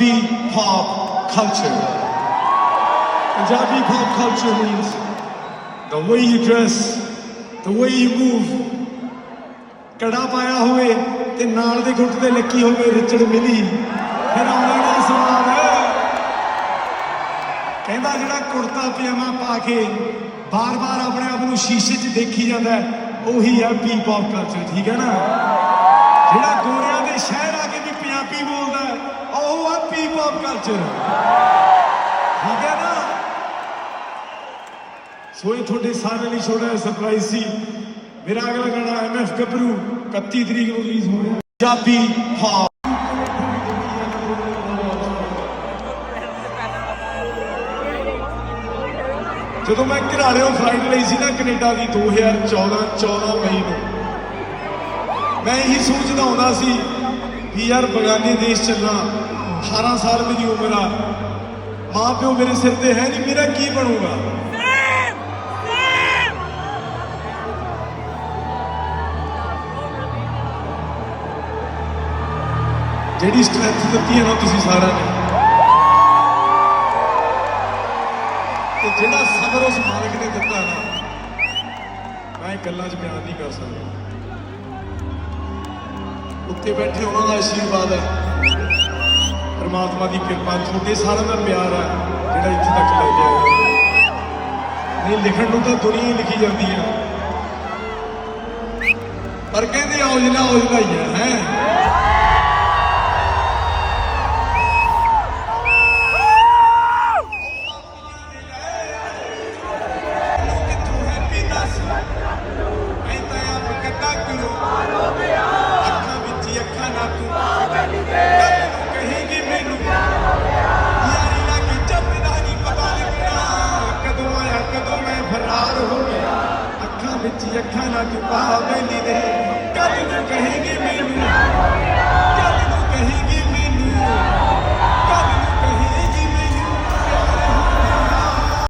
Punjabi pop culture. Punjabi pop culture means the way you dress, the way you move. ਕੜਾ ਪਾਇਆ ਹੋਵੇ ਤੇ ਨਾਲ ਦੇ ਗੁੱਟ ਤੇ ਲੱਕੀ ਹੋਵੇ ਰਿਚੜ ਮਿਲੀ ਫਿਰ ਆਉਣਾ ਨਾ ਸਵਾਦ ਕਹਿੰਦਾ ਜਿਹੜਾ ਕੁੜਤਾ ਪਜਾਮਾ ਪਾ ਕੇ ਬਾਰ-ਬਾਰ ਆਪਣੇ ਆਪ ਨੂੰ ਸ਼ੀਸ਼ੇ 'ਚ ਦੇਖੀ ਜਾਂਦਾ ਉਹੀ ਹੈ ਪੀ ਪੌਪ ਕਲਚਰ ਠੀਕ ਹੈ ਨਾ ਜਿਹੜਾ ਗੋਰਿਆਂ ਦੇ ਸ਼ਹਿਰ ਆ ਕੇ ਵੀ ਪੰਜਾਬੀ ਬੋਲਦਾ ਹੈ, ਉਹ ਆ ਕਲਚਰ ਠੀਕ ਹੈ ਨਾ? ਸੋ ਇਹ ਤੁਹਾਡੇ ਸਾਰਿਆਂ ਲਈ ਛੋਟਾ ਸਰਪ੍ਰਾਈਜ਼ ਸੀ। ਮੇਰਾ ਅਗਲਾ ਗਾਣਾ ਐਮਐਫ ਗੱਭਰੂ 31 ਤਰੀਕ ਨੂੰ ਰਿਲੀਜ਼ ਹੋ ਰਿਹਾ ਪੰਜਾਬੀ ਪੌਪ ਜਦੋਂ ਮੈਂ ਘਰਾੜਿਓਂ ਫਲਾਈਟ ਲਈ ਸੀ ਨਾ, ਕੈਨੇਡਾ ਦੀ 2014 14 ਮਈ ਨੂੰ। ਮੈਂ ਇਹੀ ਸੋਚਦਾ ਹੁੰਦਾ ਸੀ ਕਿ ਯਾਰ ਬਗਾਨੇ ਦੇਸ਼ ਚੱਲਣਾ। 18 ਸਾਲ ਮੇਰੀ ਉਮਰ ਆ। ਮਾਂ ਪਿਓ ਮੇਰੇ ਸਿਰ ਤੇ ਹੈ ਨਹੀਂ, ਮੇਰਾ ਕੀ ਬਣੂਗਾ? ਜਿਹੜੀ ਸਟਰੈਂਥ ਦਿੱਤੀ ਹੈ ਨਾ ਤੁਸੀਂ ਸਾਰਿਆਂ ਨੇ। ਤੇ ਜਿਹੜਾ ਸਬਰ ਉਸ ਮਾਲਕ ਨੇ ਦਿੱਤਾ ਨਾ, ਮੈਂ ਗੱਲਾਂ 'ਚ ਬਿਆਨ ਨਹੀਂ ਕਰ ਸਕਦਾ। ਉੱਤੇ ਬੈਠੇ ਉਹਨਾਂ ਦਾ ਆਸ਼ੀਰਵਾਦ ਹੈ। ਪਰਮਾਤਮਾ ਦੀ ਕਿਰਪਾ ਤੁਹਾਡੇ ਸਾਰਿਆਂ ਦਾ ਪਿਆਰ ਹੈ ਜਿਹੜਾ ਇੱਥੇ ਤੱਕ ਲੈ ਕੇ ਆਇਆ। ਨਹੀਂ ਲਿਖਣ ਨੂੰ ਤਾਂ ਦੁਨੀਆ ਹੀ ਲਿਖੀ ਜਾਂਦੀ ਹੈ। ਪਰ ਕਹਿੰਦੇ ਔਜਲਾ ਔਜਲਾ ਹੀ ਹੈ ਹੈ? ਹੈ ਵਿੱਚ ਅੱਖਾਂ ਨਾ ਤੂੰ ਪਾਵੇਲੀ ਦੇ। ਕਦੋਂ ਕਹੇਗੀ ਮੈਨੂੰ